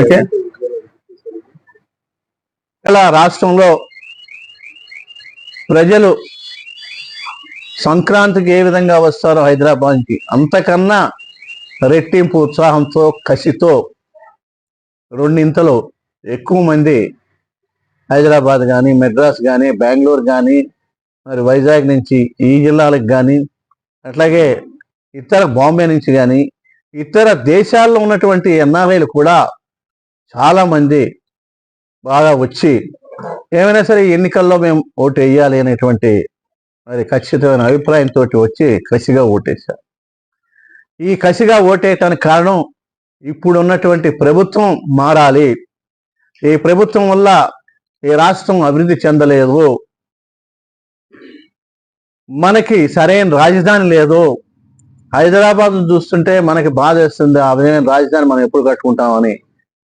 Okay. ఇలా రాష్ట్రంలో ప్రజలు సంక్రాంతికి ఏ విధంగా వస్తారో హైదరాబాద్కి అంతకన్నా రెట్టింపు ఉత్సాహంతో కసితో రెండింతలు ఎక్కువ మంది హైదరాబాద్ కానీ మెడ్రాస్ కానీ బెంగళూరు కానీ మరి వైజాగ్ నుంచి ఈ జిల్లాలకు కానీ అట్లాగే ఇతర బాంబే నుంచి కానీ ఇతర దేశాల్లో ఉన్నటువంటి ఎన్ఆర్ఐలు కూడా చాలామంది బాగా వచ్చి ఏమైనా సరే ఎన్నికల్లో మేము ఓటు వేయాలి అనేటువంటి మరి ఖచ్చితమైన అభిప్రాయంతో వచ్చి కసిగా ఓటేశారు. ఈ కసిగా ఓటేయటానికి కారణం ఇప్పుడు ఉన్నటువంటి ప్రభుత్వం మారాలి. ఈ ప్రభుత్వం వల్ల ఈ రాష్ట్రం అభివృద్ధి చెందలేదు. మనకి సరైన రాజధాని లేదు. హైదరాబాద్ చూస్తుంటే మనకి బాధ వేస్తుంది ఆ విధమైన రాజధాని మనం ఎప్పుడు కట్టుకుంటామని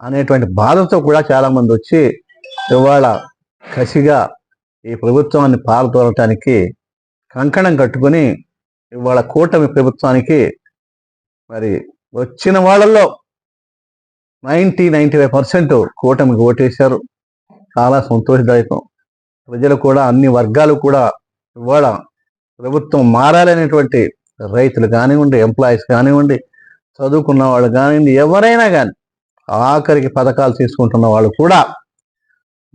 అనేటువంటి బాధతో కూడా చాలామంది వచ్చి ఇవాళ కసిగా ఈ ప్రభుత్వాన్ని పారదోలటానికి కంకణం కట్టుకొని ఇవాళ కూటమి ప్రభుత్వానికి మరి వచ్చిన వాళ్ళల్లో నైంటీ నైంటీ ఫైవ్ పర్సెంట్ కూటమికి ఓటేశారు. చాలా సంతోషదాయకం. ప్రజలు కూడా అన్ని వర్గాలు కూడా ఇవాళ ప్రభుత్వం మారాలనేటువంటి రైతులు కానివ్వండి ఎంప్లాయీస్ కానివ్వండి చదువుకున్న వాళ్ళు కానివ్వండి ఎవరైనా కానీ ఆఖరికి పథకాలు తీసుకుంటున్న వాళ్ళు కూడా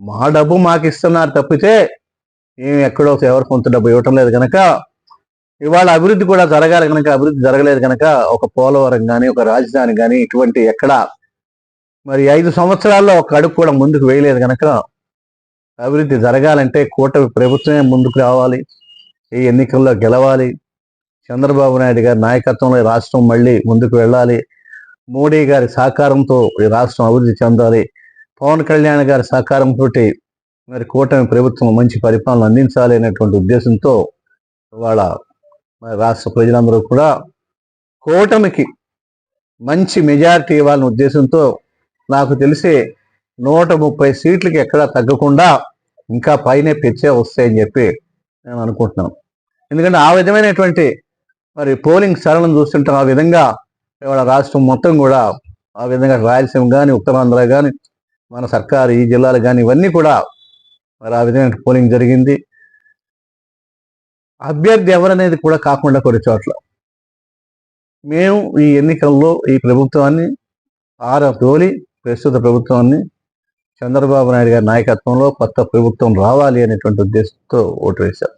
మా డబ్బు మాకు ఇస్తున్నారు తప్పితే మేము ఎక్కడో ఎవరు కొంత డబ్బు ఇవ్వటం లేదు కనుక ఇవాళ అభివృద్ధి కూడా జరగాలి కనుక అభివృద్ధి జరగలేదు కనుక ఒక పోలవరం కానీ ఒక రాజధాని కానీ ఇటువంటి ఎక్కడ మరి ఐదు సంవత్సరాల్లో ఒక అడుగు కూడా ముందుకు వేయలేదు కనుక అభివృద్ధి జరగాలంటే కూటమి ప్రభుత్వమే ముందుకు రావాలి. ఈ ఎన్నికల్లో గెలవాలి. చంద్రబాబు నాయుడు గారి నాయకత్వంలో ఈ రాష్ట్రం మళ్ళీ ముందుకు వెళ్ళాలి. మోడీ గారి సహకారంతో ఈ రాష్ట్రం అభివృద్ధి చెందాలి. పవన్ కళ్యాణ్ గారి సహకారంతో మరి కూటమి ప్రభుత్వం మంచి పరిపాలన అందించాలి అనేటువంటి ఉద్దేశంతో ఇవాళ మరి రాష్ట్ర ప్రజలందరూ కూడా కూటమికి మంచి మెజారిటీ ఇవ్వాలనే ఉద్దేశంతో నాకు తెలిసి నూట ముప్పై సీట్లకి ఎక్కడా తగ్గకుండా ఇంకా పైనే పెంచే వస్తాయని చెప్పి నేను అనుకుంటున్నాను. ఎందుకంటే ఆ విధమైనటువంటి మరి పోలింగ్ సరళం చూస్తుంటాం ఆ విధంగా ఇవాళ రాష్ట్రం మొత్తం కూడా ఆ విధంగా రాయలసీమ కానీ ఉత్తరాంధ్ర కానీ మన సర్కారు ఈ జిల్లాలు కానీ ఇవన్నీ కూడా మరి ఆ విధమైన పోలింగ్ జరిగింది. అభ్యర్థి ఎవరనేది కూడా కాకుండా కొన్ని చోట్ల. మేము ఈ ఎన్నికల్లో ఈ ప్రభుత్వాన్ని ఆర తోలి ప్రస్తుత ప్రభుత్వాన్ని చంద్రబాబు నాయుడు గారి నాయకత్వంలో కొత్త ప్రభుత్వం రావాలి అనేటువంటి ఉద్దేశంతో ఓటు వేశారు